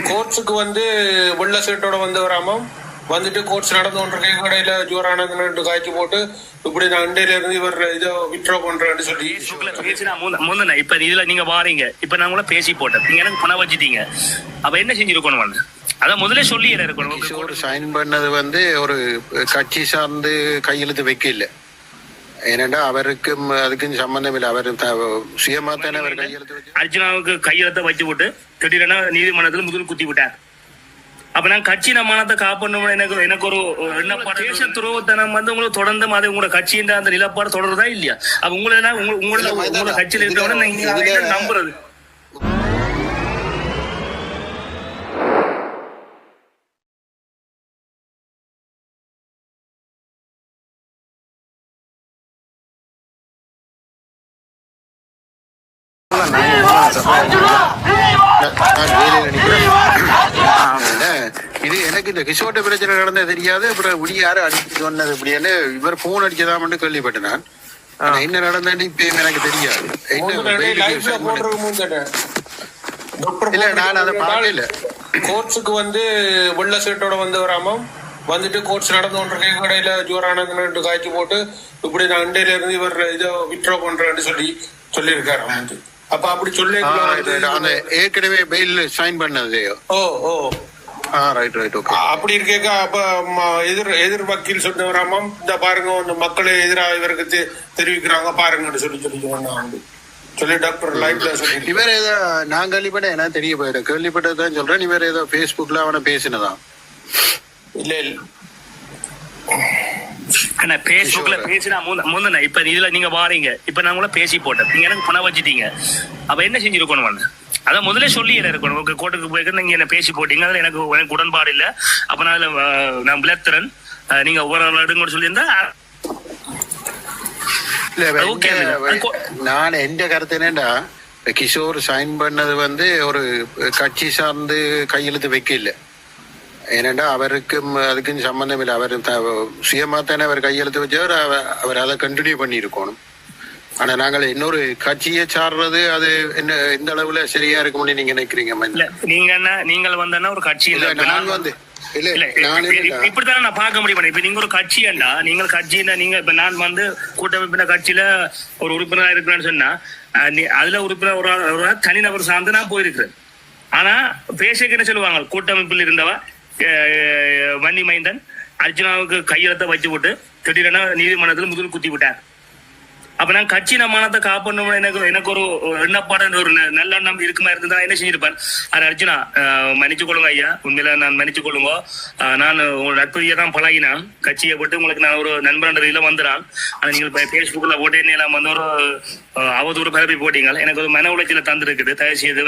கோர்ட்ஸுக்கு வந்து வெள்ள சீட்டோட வந்து வராம வந்துட்டு கோர்ட்ஸ் நடந்து கொண்டிருக்க கடையில ஜோரானது காய்ச்சி போட்டு இப்படி நான் அண்டையில இருந்து இவர் இதை விட்ரோ பண்றேன்னு சொல்லி முந்தன இப்ப இதுல நீங்க வாரீங்க. இப்ப நான் கூட பேசி போட்டேன். நீங்க எனக்கு பணம் வச்சுட்டீங்க. அப்ப என்ன செஞ்சிருக்கணும் வந்து? அதான் முதல்ல சொல்லி இருக்கணும். சைன் பண்ணது வந்து ஒரு கட்சி சார்ந்து கையெழுத்து வைக்கல. ஏனென்றா அவருக்கும் அதுக்கும் சம்பந்தம் இல்லை அவர் சுயமா தானே அவர் கையெழுத்து அர்ஜுனாவுக்கு கையெழுத்த வச்சு விட்டு திடீரென நீதிமன்றத்தில் முதல் குத்தி விட்டார். அப்ப நான் கட்சி மானத்தை காப்பாற்றணும் எனக்கு எனக்கு ஒரு எண்ணப்பாடு தேச துரோகத்தனம் வந்து உங்களுக்கு தொடர்ந்து அது உங்களோட கட்சியின் அந்த நிலப்பாடு தொடருதா இல்லையா? அப்ப உங்களை உங்களோட. உங்களோட கட்சியில இருக்கிறவங்க என்ன நம்புறது? இது எனக்கு இந்த கிஷோர்ட்ட பிரச்சனை நடந்தது தெரியாது. அப்புறம் இப்படி யாரும் அடிச்சு சொன்னது இப்படின்னு இவர் போன் அடிச்சதாமன்னு கேள்விப்பட்டேன் நான். என்ன நடந்ததுன்னு இப்ப எனக்கு தெரியாது. இல்ல, நான் அதை பார்க்கல. கோர்ட்ஸுக்கு வந்து வெள்ள சீட்டோட வந்து வராம வந்துட்டு கோர்ட்ஸ் நடந்து கொண்டிருக்க கடையில ஜோரானது காய்ச்சி போட்டு இப்படி நான் அண்டையில இருந்து இவர் இதை விட்ரோ பண்றேன்னு சொல்லி சொல்லியிருக்காரு வந்து அப்ப அப்படி சொல்லி ஏற்கனவே பெயில் சைன் பண்ணது. ஓ ஓ. ஆ ரைட் ரைட் ஓகே அப்படி இருக்கேக்க அப்ப எதிர் எதிர் வக்கீல் சொன்ன வராம இந்த பாருங்க இந்த மக்கள் எதிராக இவருக்கு தெரிவிக்கிறாங்க பாருங்கன்னு சொல்லி சொல்லி சொன்னாங்க. சொல்லி டாக்டர் லைஃப்ல சொல்லி இவர் ஏதோ நான் கேள்விப்பட்டேன் என்ன தெரிய போயிடும். கேள்விப்பட்டதான் சொல்றேன். இவர் ஏதோ ஃபேஸ்புக்ல அவனை பேசினதான். இல்ல இல்ல. ஆனா பேஸ்புக்ல. பேசினா முந்த- முந்தன இப்ப இதுல நீங்க வாரீங்க. இப்ப நான் கூட பேசி போட்டேன். நீங்க எனக்கு பணம் வச்சுட்டீங்க. அப்ப என்ன செஞ்சிருக்கணும் வந்து அதான் முதல்ல சொல்லி இருக்கணும்? உங்க கோர்ட்டுக்கு போயிட்டு நீங்க என்ன பேசி போட்டீங்க அதுல எனக்கு எனக்கு உடன்பாடு இல்ல. அப்ப நான் அதுல நான் விளத்துறேன் நீங்க ஒவ்வொரு எடுங்கன்னு சொல்லியிருந்தா நான் எந்த கருத்து என்னடா கிஷோர் சைன் பண்ணது வந்து ஒரு கட்சி சார்ந்து கையெழுத்து வைக்கல. ஏனென்றா அவருக்கும் அதுக்கும் சம்பந்தம் இல்லை. அவர் த- சுயமா தானே அவர் கையெழுத்து வச்சவர் அவ- அவர் அதை கண்டினியூ பண்ணியிருக்கணும். ஆனா நாங்கள் இன்னொரு கட்சியை சாடுறது அது என்ன எந்த அளவுல சரியா இருக்கும்னு நீங்க நினைக்கிறீங்க நீங்க என்ன நீங்கள் வந்தா ஒரு கட்சி நான் வந்து இப்படித்தானே நான் பார்க்க முடியும். இப்ப நீங்க ஒரு கட்சி அண்டா நீங்கள் கட்சின்னா நீங்க இப்ப நான் வந்து கூட்டமைப்பின கட்சியில ஒரு உறுப்பினரா இருக்கிறேன்னு சொன்னா அதுல உறுப்பினர் ஒரு தனிநபர் சார்ந்து நான் போயிருக்கிறேன். ஆனா பேசுக்கு என்ன சொல்லுவாங்க? கூட்டமைப்பில் இருந்தவ வன்னி மைந்தன் அர்ஜுனாவுக்கு கையெழுத்த வச்சு விட்டு திடீரென நீதிமன்றத்தில் முதல் குத்தி விட்டார் அப்ப நான் கட்சி மானத்தை காப்பாற்றணும் எனக்கு எனக்கு ஒரு எண்ணப்பாடு ஒரு நல்ல எண்ணம் இருக்குமா இருந்தா என்ன செஞ்சிருப்பேன் அது அர்ஜுனா மன்னிச்சு கொள்ளுங்க ஐயா. உண்மையில நான் மன்னிச்சு கொள்ளுங்க நான் உங்க நட்பதியை தான் பழகினான். கட்சியை போட்டு உங்களுக்கு நான் ஒரு நண்பன் இதுல வந்துடான் ஆனா நீங்கள் பேஸ்புக்ல போட்டு எல்லாம் வந்து ஒரு அவதூறு பரப்பி போட்டீங்க எனக்கு ஒரு மன உளைச்சல தந்திருக்குது. தயவு செய்து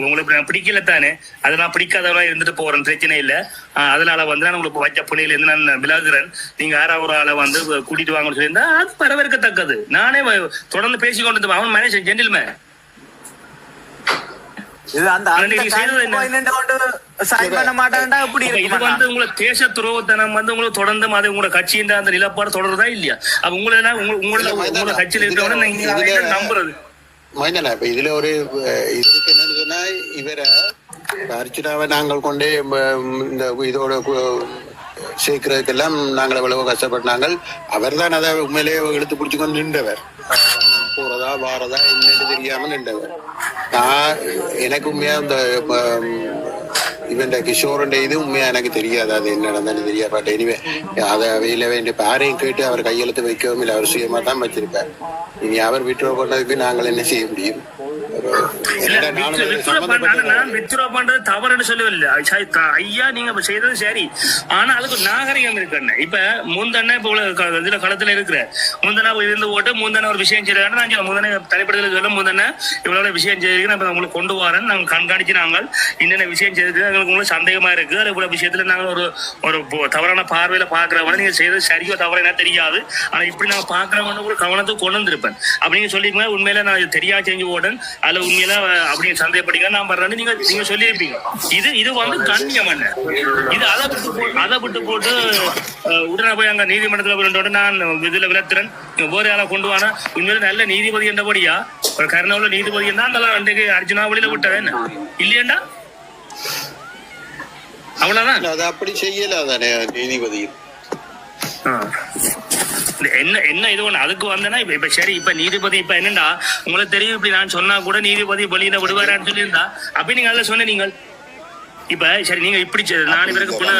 உங்களுக்கு நான் பிடிக்கல தானே. அதை நான் பிடிக்காதவனா இருந்துட்டு போறேன். பிரச்சனை இல்ல. அதனால வந்து நான் உங்களுக்கு வச்ச புனையில இருந்து நான் விலகுறேன் நீங்க யாராவது ஒரு ஆளை வந்து கூட்டிட்டு வாங்கன்னு சொல்லியிருந்தா அது வரவேற்கத்தக்கது. நானே தொடர்ந்து பேசிக்கொண்டு. அவன் மனுஷன் ஜென்டில்மேன் இது அந்த பண்ண மாட்டான்டா வந்து உங்களுக்கு தேச துரோகத்தனம் வந்து உங்களுக்கு தொடர்ந்து அது உங்களோட கட்சியின் அந்த நிலப்பாடு தொடருதா இல்லையா? அப்ப உங்களை உங்களோட. உங்களோட கட்சியில அதை இதுல- என்ன நம்புறது. மைந்தனா இப்ப இதுல ஒரு அஹ், இது இருக்கு என்னன்னு சொன்னா இவரை அர்ச்சனாவை நாங்கள் கொண்டே இந்த இதோட சேர்க்கிறதுக்கெல்லாம் நாங்கள் எவ்வளவோ கஷ்டப்பட்டாங்க அவர் தான் அதை உண்மையிலேயே எடுத்து பிடிச்சு கொண்டு நின்றவர். போறதா வாரதா என்னன்னு தெரியாமல் நின்றவர். நான் எனக்கு உண்மையா இந்த இவன் கிஷோரண்ட இது உண்மையா எனக்கு தெரியாது. அது என்ன நடந்தாலும் தெரியாது. பட் எனிவே அதை வெயில வேண்டிய யாரையும் கேட்டு அவர் கையெழுத்து வைக்கவும் இல்லை. அவர் சுயமா தான் வச்சிருப்பார். இனி அவர் விட்ரோ பண்ணதுக்கு நாங்கள் என்ன செய்ய முடியும்? வித்ரா- வித்ரா வித்ரா தவறுன்னு சொல்லவில்லை. ஐயா நீங்க செய்தது சரி. ஆனா அதுக்கு நாகரிகம் இருக்கு இப்ப முந்தன இப்ப இதுல களத்துல இருக்கிற முந்தன இருந்து போட்டு முந்தன ஒரு விஷயம் செய்யறாங்க நான் சொல்ல முந்தன தனிப்படத்தில் சொல்ல முந்தன இவ்வளவு விஷயம் செய்திருக்கேன் இப்ப உங்களுக்கு கொண்டு வரேன் நாங்க கண்காணிச்சு நாங்கள் என்னென்ன விஷயம் செய்திருக்கு எங்களுக்கு உங்களுக்கு சந்தேகமா இருக்கு. அது இவ்வளவு விஷயத்துல நாங்க ஒரு ஒரு தவறான பார்வையில பாக்குறவங்க நீங்க செய்தது சரியோ தவறோ என்ன தெரியாது. ஆனா இப்படி நான் பாக்குறவங்க ஒரு கவனத்தை கொண்டு வந்திருப்பேன். அப்படி நீங்க சொல்லிருக்கீங்க உண்மையில நான் தெரியா செஞ்சு ஓடன் அதுல உண்மையில அப்படின்னு அப்படி சந்தேகப்பட்டீங்க நான் பண்றேன்னு நீங்க நீங்க சொல்லியிருப்பீங்க. இது இது வந்து கண்ணியம் என்ன? இது அதை விட்டு போ- அதை விட்டு போட்டு உடனே போய் அங்க நீதிமன்றத்துல போய் நான் இதுல விளத்துறேன் நீங்க வேற யாரா கொண்டு வானா? உண்மையில நல்ல நீதிபதி என்றபடியா? ஒரு கருணாவில் நீதிபதி என்ன அந்த அன்றைக்கு அர்ஜுனா வழியில விட்டவன் இல்லையண்டா? அவ்வளவுதான் அது அப்படி செய்யல தானே நீதிபதி. என்ன என்ன இது ஒண்ணு? அதுக்கு வந்தனா இப்ப இப்ப சரி இப்ப நீதிபதி இப்ப என்னண்டா? உங்களுக்கு தெரியும் இப்படி நான் சொன்னா கூட நீதிபதி வெளியில விடுவாரான்னு சொல்லியிருந்தா அப்படி நீங்க அதில் சொன்ன நீங்கள். இப்ப சரி நீங்க இப்படி செ- நான் இவருக்கு புன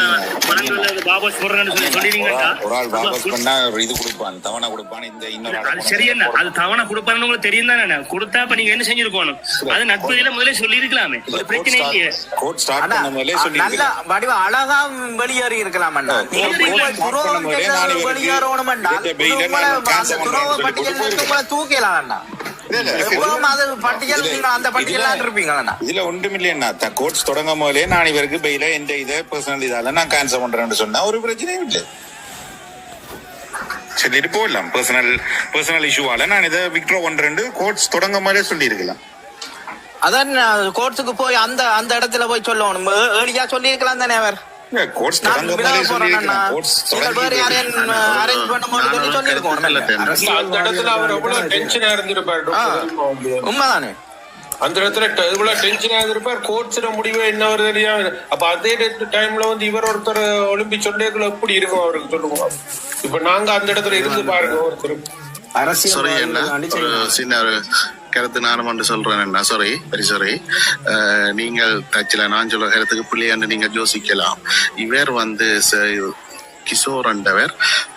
பணங்கள் வாபஸ் போடுறேன்னு சொல்லி சொல்லிருக்கீங்கடா ஒரு ஆள் வாபஸ் பண்ணா ஒரு இது கொடுப்பான் தவணை கொடுப்பான் இந்த இன்னொரு சரி என்ன? அது தவணை கொடுப்பாருன்னு உங்களுக்கு தெரியும் தானே கொடுத்தா இப்ப நீங்க என்ன செஞ்சிருக்கணும்? அது நட்புல முதல்ல சொல்லி இருக்கலாமே ஒரு பிரச்சனை இல்லையே. ஸ்டார்ட் முதலே நல்ல வடிவ அழகா வெளியேறி இருக்கலாம் அண்ணா. முதலே வெளியேறணும் அண்ணா. தூக்கலாம் அண்ணா. இதுல ஒன்றும் இல்லையா கோர்ட்ஸ் தொடங்கும் போதே நான் இவருக்கு பெயில எந்த இதை பர்சனல் இதால நான் கேன்சல் பண்றேன்னு சொன்னா ஒரு பிரச்சனையும் இல்லை. சொல்லிட்டு போயிடலாம் பர்சனல் பர்சனல் இஷ்யூவால நான் இதை விக்ட்ரோ பண்றேன்னு கோர்ட்ஸ் தொடங்கும் போதே சொல்லி இருக்கலாம் அதான் கோர்ட்டுக்கு போய் அந்த அந்த இடத்துல போய் சொல்லணும். ஏழியா சொல்லியிருக்கலாம் தானே அவர்? உண்மைதானே? அந்த இடத்துல இவ்வளவு டென்ஷனா இருந்திருப்பார். கோட்ஸ்ல முடிவே என்ன வருது தெரியாம. அப்ப அதே டைம்ல வந்து இவர் ஒருத்தர் ஒலிம்பி சொல்லேக்குள்ள எப்படி இருக்கும் அவருக்கு சொல்லுங்க இப்ப நாங்க அந்த இடத்துல இருந்து பாருங்க ஒருத்தர் ஒரு சின்ன கருத்து நானும் ஒன்று சொல்றேன் என்ன சாரி வெரி சாரி நீங்கள் தச்சில நான் சொல்ற கருத்துக்கு பிள்ளையாண்டு நீங்க யோசிக்கலாம். இவர் வந்து ச- கிஷோர் என்றவர்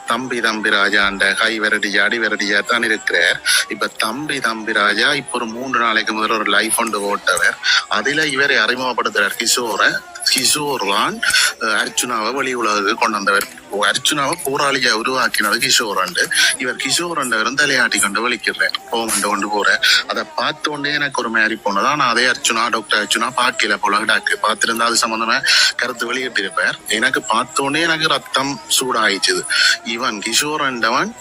தம்பி தம்பி ராஜா அந்த கை விரடியா அடி விரடியா தான் இருக்கிறார். இப்ப தம்பி தம்பி ராஜா இப்ப ஒரு மூன்று நாளைக்கு முதல்ல ஒரு லைஃப் ஒன்று ஓட்டவர். அதுல இவரை அறிமுகப்படுத்துறார் கிஷோரை. கிஷோர் தான் அஹ், அர்ச்சுனாவை வெளி உலகுக்கு கொண்டு வந்தவர். அர்ச்சுனாவை போராளியா உருவாக்கினது கிஷோர் அண்டு. இவர் கிஷோர் அண்டவரும் தலையாட்டி கொண்டு வலிக்கிறார் போகண்டு கொண்டு போறார் அதை பார்த்து உடனே எனக்கு ஒரு மாதிரி போனதா. நான் அதே அர்ச்சுனா டாக்டர் அர்ச்சுனா பார்க்கல போல டாக்கு பார்த்திருந்தா அது சம்பந்தமா கருத்து வெளியிட்டிருப்பார். எனக்கு பார்த்த எனக்கு ரத்தம் சூடாயிடுச்சுது இவன் கிஷோர் அண்டவன்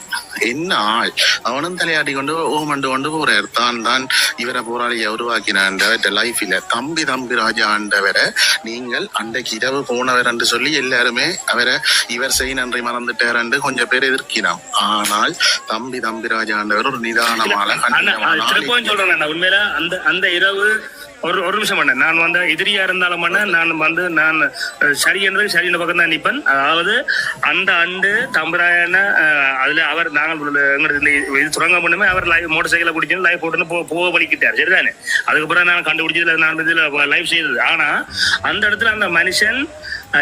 என்ன ஆள்? அவனும் தலையாட்டி கொண்டு ஓமண்டு கொண்டு போறார். தான் தான் இவரை போராளியை உருவாக்கின லைஃப்ல தம்பி தம்பி ராஜா ஆண்டவரை நீங்கள் அன்றைக்கு இரவு போனவர் என்று சொல்லி எல்லாருமே அவரை இவர் செய் நன்றி மறந்துட்டார் என்று கொஞ்சம் பேர் எதிர்க்கிறான். ஆனால் தம்பி தம்பி ராஜா ஆண்டவர் ஒரு நிதானமான உண்மையில அந்த அந்த இரவு ஒரு ஒரு நிமிஷம் பண்ண நான் வந்து எதிரியா இருந்தாலும் பண்ண நான் வந்து நான் அஹ், சரி என்ற பக்கம் தான் நிற்பேன் அதாவது அந்த அண்டு தம்பராயன அதுல அவர் நாங்கள் எங்களுக்கு இந்த இது சுரங்கம் பண்ணுமே அவர் லைவ் மோட்டர் சைக்கிளை பிடிச்சி லைவ் போட்டுன்னு போ போக வலிக்கிட்டார். சரிதானே? அதுக்கப்புறம் நான் கண்டுபிடிச்சதுல நான் இதில் லைவ் செய்தது. ஆனா அந்த இடத்துல அந்த மனுஷன்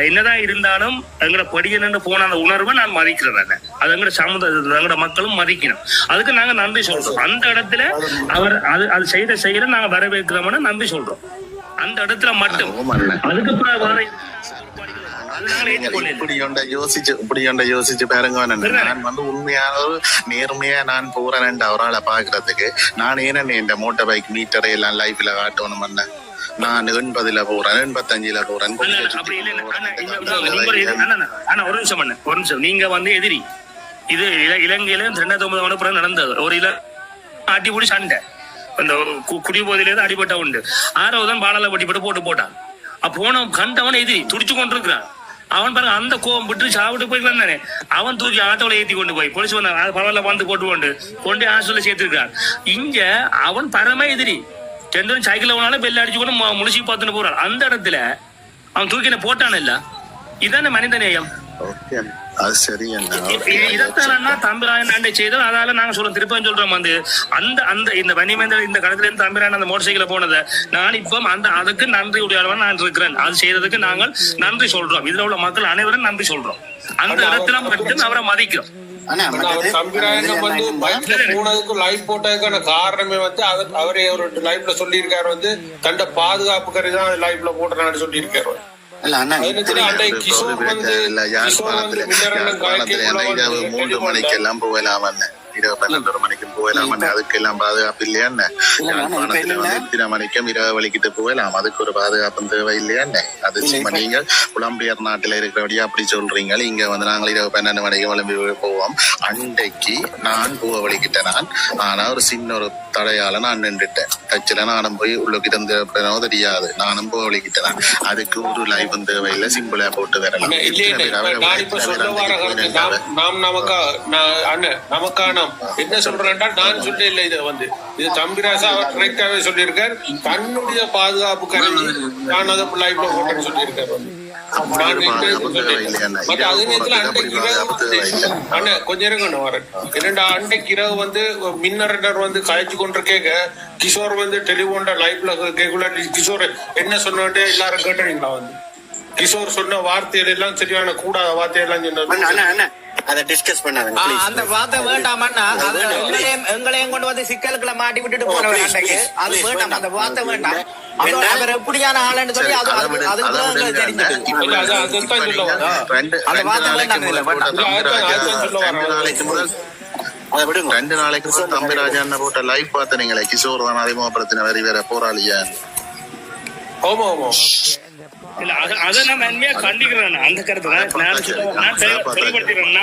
என்னதான் இருந்தாலும் எங்கட படிக்கணும்னு போன அந்த உணர்வை நான் மதிக்கிறேன். அது எங்கட சமுதாய எங்கட மக்களும் மதிக்கணும். அதுக்கு நாங்க நன்றி சொல்றோம். அந்த இடத்துல அவர் அது அது செய்த செயலை நாங்க வரவேற்கிறோம்னு நன்றி சொல்றோம். அந்த இடத்துல மட்டும். ஆமா, அண்ணா. அதுக்கப்புறம் வர அது நாங்க நீங்க ஏற்றுக்கொள்ளல. இப்படி ஒன்றை யோசிச்சு பாருங்க. நான் வந்து உண்மையான ஒரு நேர்மையா நான் போறேன் அவரால பாக்குறதுக்கு நான் ஏன்னு இந்த மோட்டார் பைக் மீட்டரை எல்லாம் லைஃப்ல காட்டணும் அண்ணன் நான் எண்பதுல போறேன் எண்பத்தஞ்சுல போறேன். ஒரு ஒரு நிமிஷம் ஒரு நிமிஷம். நீங்க வந்து எதிரி. இது இல- இலங்கையில ரெண்டாயிரத்தி ஒன்பது நடந்தது. ஒரு இல அடிப்படி சண்டை. அந்த கு- அடிபட்ட உண்டு. ஆறாவது தான் பாலால போட்டு போட்டான். அப்ப போன கண்டவன் எதிரி துடிச்சு கொண்டிருக்கிறான். அவன் பாருங்க அந்த கோவம் விட்டு சாப்பிட்டு போய்க்கலாம் தானே அவன் தூக்கி ஆட்டோல ஏத்தி கொண்டு போய் போலீஸ் வந்தான் பரவாயில்ல வந்து போட்டு கொண்டு கொண்டு ஹாஸ்டல்ல சேர்த்திருக்கான் இங்க அவன் பரம எதிரி. செந்தூர் சைக்கிள் போனாலும் பெல் அடிச்சு கூட மு- முழிச்சு பார்த்துட்டு போறான் அந்த இடத்துல அவன் தூக்கின போட்டான் இல்ல? இதானே மனித நேயம். தம்பிராயன் செய்தோம் அதால நாங்க சொல்றோம். திருப்பம் சொல்றோம் வந்து அந்த அந்த இந்த வனிமேந்திர இந்த கடத்துல இருந்து தம்பிராயன் அந்த மோட்டர் சைக்கிள் போனதை நான் இப்போ அந்த அதுக்கு நன்றி உடையவன் நான் இருக்கிறேன். அது செய்ததுக்கு நாங்கள் நன்றி சொல்றோம். இதுல உள்ள மக்கள் அனைவரும் நன்றி சொல்றோம். அந்த இடத்துல மட்டும் அவரை மதிக்கிறோம். சம்பிராயணம் வந்து பைக்ல போனதுக்கு போட்டதுக்கான காரணமே வந்து அவர் அவரே ஒரு லைஃப்ல சொல்லியிருக்காரு வந்து தண்ட பாதுகாப்பு கருதி தான் லைஃப்ல போட்டுறான்னு சொல்லியிருக்காரு மூன்று வந்து மணிக்கு எல்லாம் போகலாம் இரவு பன்னெண்டரை மணிக்கு போகலாம். அண்ணன் அதுக்கு எல்லாம் பாதுகாப்பு இல்லையா எத்தனை மணிக்கும் இரவு வலிக்கிட்டு போகலாம். அதுக்கு ஒரு பாதுகாப்பு தேவை இல்லையா அது நீங்க புலம்பெயர் நாட்டுல இருக்கிறபடியா அப்படி சொல்றீங்க இங்க வந்து நாங்கள் இரவு பன்னெண்டு மணிக்கு கிளம்பி போவோம். அன்றைக்கு நான் போக வலிக்கிட்டேன் நான். ஆனா ஒரு சின்ன ஒரு தடையால நான் நின்றுட்டேன். டச்சில நானும் போய் உள்ளுக்கு இருந்த தெரியாது. நானும் போக வலிக்கிட்டேன் அதுக்கு ஒரு லைஃப் தேவையில்லை. சிம்பிளா போட்டு வரலாம் நமக்கான வேணாம் என்ன சொல்றேன்டா நான் சொல்ல இல்லை இதை வந்து. இது தம்பிராசா அவர் கரெக்டாவே சொல்லியிருக்கார். தன்னுடைய பாதுகாப்பு கருதி நான் அதை லைஃப்ல போட்டேன்னு சொல்லியிருக்காரு வந்து. மின்னரண்டர் வந்து காய்ச்சி கொண்டிருக்கேங்க. கிஷோர் வந்து டெலிபோன்ல லைவ்ல கேக்குள்ள கிஷோர் என்ன சொன்னே எல்லாரும் கேட்டீங்களா வந்து? கிஷோர் சொன்ன வார்த்தைகள் எல்லாம் சரியான கூடாத வார்த்தையெல்லாம் அண்ணா, அண்ணா, சொன்ன அண்ணா, அதை டிஸ்கஸ் பண்ணாதுங்க. அந்த வார்த்தை வேண்டாமண்ணா அது எங்களையும் எங்களையும் கொண்டு வந்து சிக்கலுக்குள்ள மாட்டி விட்டுட்டு போனவர் அன்றைக்கு அது வேண்டாம் அந்த வார்த்தை வேண்டாம். அதோட அவர் எப்படியான ஆளுன்னு சொல்லி அது அது. அந்த வார்த்தை வேண்டாம் அதை விடுங்க. ரெண்டு நாளைக்கு முதல் தம்பிராஜன் போட்ட லைவ் பார்த்தனீங்களே கிஷோர் தான் அறிமுகப்படுத்தின வரி வேற போராளியா. ஆமா ஆமா இல்ல அத- அதை நான் நன்மையா கண்டிக்கிறேன். அந்த கருத்து நான்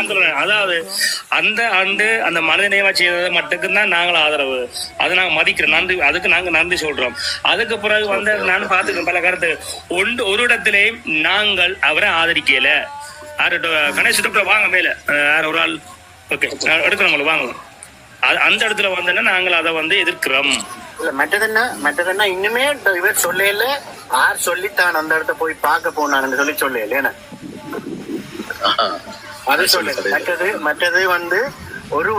சொல்றேன். அதாவது அந்த ஆண்டு அந்த மனித நேயமா செய்ததை மட்டுக்கும் தான் நாங்கள் ஆதரவு. அதை நாங்க மதிக்கிறோம். நன்றி அதுக்கு நாங்க நன்றி சொல்றோம். அதுக்கு பிறகு வந்து நான் பார்த்துக்கிறேன். பல கருத்து. ஒன்று ஒரு இடத்திலே நாங்கள் அவரை ஆதரிக்கல. கணேஷ் டாக்டர் வாங்க மேல. யார் ஒரு ஆள்? ஓகே எடுக்கிறவங்கள வாங்க. அந்த இடத்துல வந்தோன்னா நாங்கள் அதை வந்து எதிர்க்கிறோம். இல்ல மற்றதென்ன மற்றதென்ன இன்னுமே இவர் சொல்லல யார் சொல்லித்தான் அந்த இடத்த போய் பார்க்க போனான்னு சொல்லி சொல்லல ஏன்னா. அது சொல்லல. மற்றது மற்றது வந்து ஒரு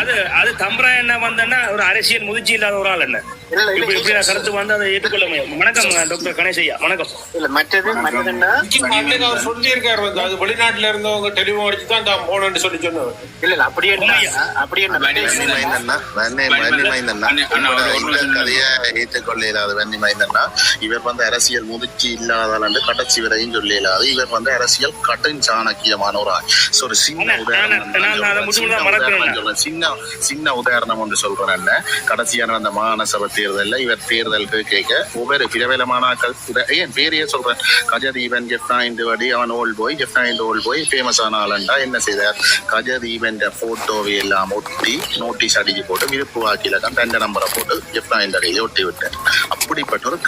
அது அது தம்பரா என்ன வந்தேன்னா ஒரு அரசியல் முதிர்ச்சி இல்லாத ஒரு ஆள் என்ன? இல்ல, இல்ல, இப்ப இப்படி கருத்து வந்து அதை ஏற்றுக்கொள்ள முடியும் வணக்கம் டாக்டர் கணேசையா வணக்கம். இல்ல மற்றது மற்றதுன்னா அன்னைக்கு அவர் சொல்லியிருக்காரு வந்து. அது வெளிநாட்டுல இருந்தவங்க டெலிஃபோன் அடிச்சு தான் தான் போனேன்னு சொல்லி சொன்னவர். இல்ல இல்ல அப்படி என்ன? அப்படி என்ன? வன்னி மைந்தன்னா வன்னி வன்னி மைந்தன்னா. இவரோட இந்த கதையை ஏற்றுக்கொள்ள இயலாது வன்னி மைந்தன்னா இவர் வந்து அரசியல் முதிர்ச்சி இல்லாதால் என்று கடைசி வரையும் சொல்ல இயலாது இவர் வந்து அரசியல் கடும் சாணக்கியமான ஒரு ஆள் So, ஒரு சின்ன உதாரணம் சின்ன. சின்ன சின்ன உதாரணம் ஒன்று சொல்றேன் என்ன கடைசியான அந்த மாநசபை தேர்தலில் இவர் தேர்தலுக்கு கேட்க ஒவ்வொரு பிரபலமானாக்கள் ஏன் பேரையே சொல்றேன்? கஜதீபன் ஜெஃப்னாயிண்டு வடி அவன் ஓல் போய் ஜெஃப்னாயிண்டு ஓல் போய் ஃபேமஸ் ஆன ஆளண்டா என்ன செய்தார்? கஜதீபன் போட்டோவை எல்லாம் ஒட்டி நோட்டீஸ் அடிச்சு போட்டு விருப்பு வாக்கில தான் ரெண்டு நம்பரை போட்டு ஜெஃப்னாயிண்ட் அடியில ஒட்டி விட்டார். அப்படிப்பட்ட ஒரு.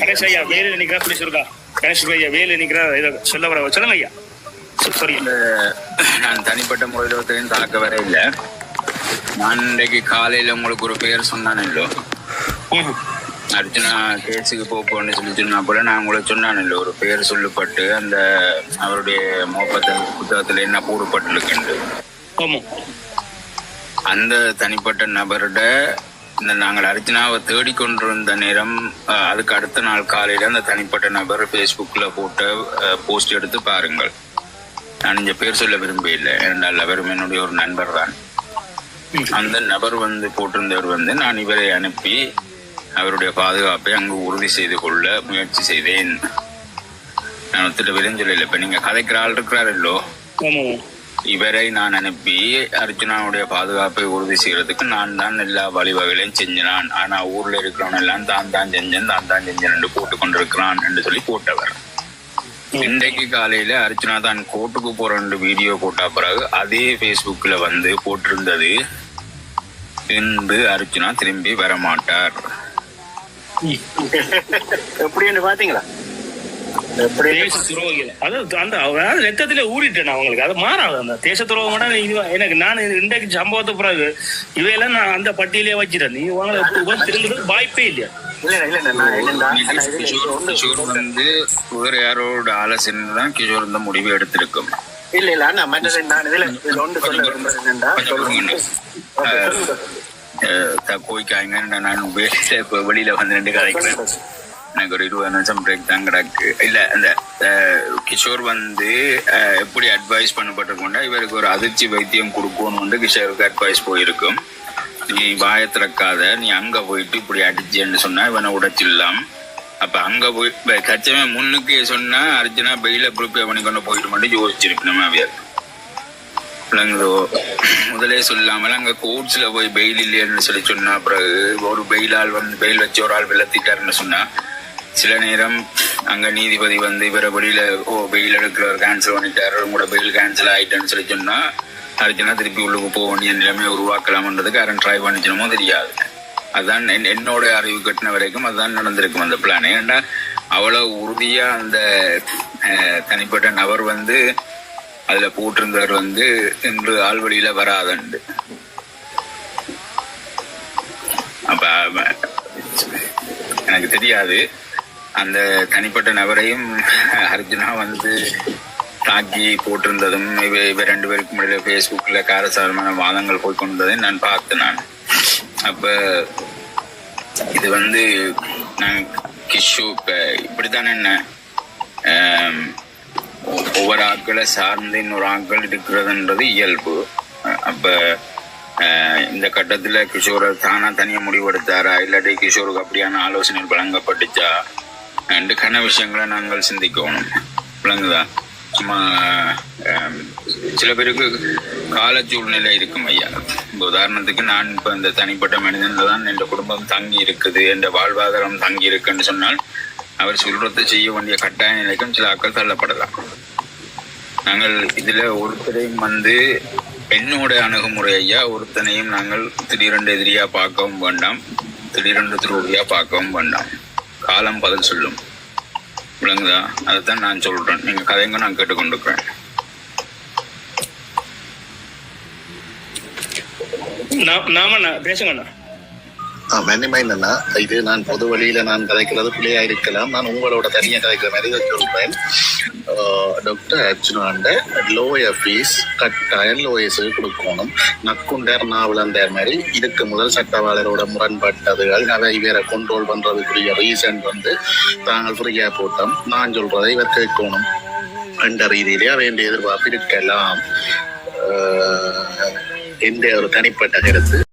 கணேஷ் ஐயா வேலு நிக்கிறா அப்படி சொல்லுங்க கணேஷ் ஐயா வேலு நிக்கிறா இதை சொல்ல வர சொல்லுங்க ஐயா. சாரி நான் தனிப்பட்ட முறையில் தாக்க வர இல்லை. அன்றைக்கு காலையில உங்களுக்கு ஒரு பெயர் சொன்னான் இல்லை அர்ஜுனா கேஸுக்கு போப்போன்னு சொல்லி சொன்னா போல நான் உங்களுக்கு சொன்னான் ஒரு பெயர் சொல்லப்பட்டு அந்த அவருடைய மோப்பத்தன் புத்தகத்துல என்ன கூறப்பட்டிருக்குண்டு அந்த தனிப்பட்ட நபர்கிட்ட இந்த நாங்கள் அர்ஜுனாவை தேடிக்கொண்டிருந்த நேரம் அதுக்கு அடுத்த நாள் காலையில அந்த தனிப்பட்ட நபர் ஃபேஸ்புக்கில் போட்ட போஸ்ட் எடுத்து பாருங்கள். நான் இந்த பேர் சொல்ல விரும்பல ஏனென்றால் அவர் என்னுடைய ஒரு நண்பர் தான் அந்த நபர் வந்து போட்டிருந்தவர் வந்து நான் இவரை அனுப்பி அவருடைய பாதுகாப்பை அங்கு உறுதி செய்து கொள்ள முயற்சி செய்தேன். நான் ஒத்துட்டு விரைஞ்சொல்ல இப்ப நீங்க கதைக்கிற ஆள் இருக்கிறாரல்லோ ஆமா இவரை நான் அனுப்பி அர்ஜுனாவுடைய பாதுகாப்பை உறுதி செய்யறதுக்கு நான் தான் எல்லா வழிவகைகளையும் செஞ்சினான். ஆனா ஊர்ல இருக்கிறவன் எல்லாம் தான் தான் செஞ்சேன் தான் தான் செஞ்சேன் என்று போட்டு கொண்டிருக்கிறான் என்று சொல்லி போட்டவர். இன்றைக்கு காலையில அர்ச்சனா தான் கோர்ட்டுக்கு போறேன் வீடியோ போட்ட பிறகு அதே Facebookல வந்து போட்டிருந்தது இன்று அர்ச்சனா திரும்பி வரமாட்டார். எப்படின்னு பாத்தீங்களா எப்படி? தேச துரோகிகள். அது அந்த அதாவது ரத்தத்திலே ஊறிட்டேன் அவங்களுக்கு அது மாறாது அந்த தேச துரோகம் இது எனக்கு நான் இன்றைக்கு சம்பவத்து பிறகு இவையெல்லாம் நான் அந்த பட்டியலே வச்சிட்டேன். நீங்க வாங்க திரும்புறது வாய்ப்பே இல்லையா? கிஷோர் வந்து வேற யாரோட ஆலோசனை தான் கிஷோர் இந்த முடிவு எடுத்திருக்கும். இல்ல இல்ல அண்ணா மற்றது நான் இதுல இதுல ஒன்று சொல்ல போய்க்காங்க நான் வெளியில வந்து ரெண்டு கதைக்கிறேன் எனக்கு ஒரு இருபது நிமிஷம் பிரேக் தான் கிடக்கு. இல்ல அந்த கிஷோர் வந்து எப்படி அட்வைஸ் பண்ணப்பட்டிருக்கோண்டா இவருக்கு ஒரு அதிர்ச்சி வைத்தியம் கொடுக்கணும் வந்து கிஷோருக்கு அட்வைஸ் போயிருக்கும். நீ வாய திறக்காத நீ அங்க போயிட்டு இப்படி அடிச்சேன்னு சொன்னா இவனை உடைச்சிடலாம் அப்ப அங்க போய் கச்சமே முன்னுக்கு சொன்னா அர்ஜுனா பெயில ப்ரிப்பேர் பண்ணி கொண்டு போயிட்டு மட்டும் யோசிச்சிருக்கணும் அவியார் விளங்குதோ? முதலே சொல்லாமல் அங்க கோர்ட்ஸ்ல போய் பெயில் இல்லையன்னு சொல்லி சொன்னா பிறகு ஒரு பெயிலால் வந்து பெயில் வச்சு ஒரு ஆள் விளத்திட்டாருன்னு சொன்னா சில நேரம் அங்க நீதிபதி வந்து இவரை வெளியில ஓ பெயில் எடுக்கிறவர் கேன்சல் பண்ணிட்டாரு உங்களோட பெயில் கேன்சல் ஆயிட்டேன்னு சொல்லி சொன்னா அர்ஜுனா திருப்பி உள்ளுக்கு போக வேண்டிய நிலைமையை உருவாக்கலாம்ன்றதுக்கு யாரும் ட்ரை பண்ணிச்சனமோ தெரியாது. அதுதான் என்- என்னோட அறிவு கட்டின வரைக்கும் அதுதான் நடந்திருக்கும் அந்த பிளான் ஏன்னா அவ்வளோ உறுதியாக அந்த தனிப்பட்ட நபர் வந்து அதில் போட்டிருந்தவர் வந்து இன்று ஆள்வழியில் வராதண்டு. அப்போ எனக்கு தெரியாது. அந்த தனிப்பட்ட நபரையும் அர்ஜுனா வந்து தாக்கி போட்டிருந்ததும் இவ இவ ரெண்டு பேருக்கும் இடையில ஃபேஸ்புக்கில் காரசாரமான வாதங்கள் போய்கொண்டதையும் நான் பார்த்தேன் நான். அப்ப இது வந்து நான் கிஷு இப்ப இப்படித்தானே என்ன? ஒவ்வொரு ஆட்களை சார்ந்து இன்னொரு ஆட்கள் இருக்கிறதுன்றது இயல்பு. அப்போ அப்ப இந்த கட்டத்துல கிஷோரை தானா தனியா முடிவெடுத்தாரா? இல்லாட்டி கிஷோருக்கு அப்படியான ஆலோசனை வழங்கப்பட்டுச்சா? ரெண்டு கன விஷயங்களை நாங்கள் சிந்திக்கணும். விளங்குதா? சும்மா சில பேருக்கு கால சூழ்நிலை இருக்கும் ஐயா. இப்போ உதாரணத்துக்கு நான் இப்ப இந்த தனிப்பட்ட மனிதன்ல தான் என் குடும்பம் தங்கி இருக்குது என் வாழ்வாதாரம் தங்கி இருக்குன்னு சொன்னால் அவர் சொல்றது செய்ய வேண்டிய கட்டாய நிலைக்கும் சில ஆக்கள் தள்ளப்படலாம். நாங்கள் இதுல ஒருத்தரையும் வந்து பெண்ணோட அணுகுமுறை ஐயா ஒருத்தனையும் நாங்கள் திடீரென்று எதிரியா பார்க்கவும் வேண்டாம் திடீரென்று துரோகியா பார்க்கவும் வேண்டாம். காலம் பதில் சொல்லும். விளங்குதா அதைத்தான் நான் சொல்றேன். நீங்க கதைங்க நான் கேட்டுக்கொண்டிருக்கிறேன். என்னன்னா இது நான் பொது வழியில நான் கதைக்கிறது பிள்ளையா இருக்கலாம் நான் உங்களோட தனியா கதைக்கிற மாதிரி சொல்றேன். டாக்டர் அர்ஜுனாண்ட லோயர் ஃபீஸ் கட்டாயம் லோயர்ஸ் கொடுக்கணும் நக்குண்டர் நாவலந்தர் மாதிரி இதுக்கு முதல் சட்டவாளரோட முரண்பட்டதுகள் அவை இவரை கண்ட்ரோல் பண்றதுக்குரிய ரீசன் வந்து தாங்கள் ஃப்ரீயா போட்டோம் நான் சொல்றதை இவர் கேட்கணும் என்ற ரீதியிலே வேண்டிய எதிர்பார்ப்பு இருக்கலாம் எந்த ஒரு தனிப்பட்ட கருத்து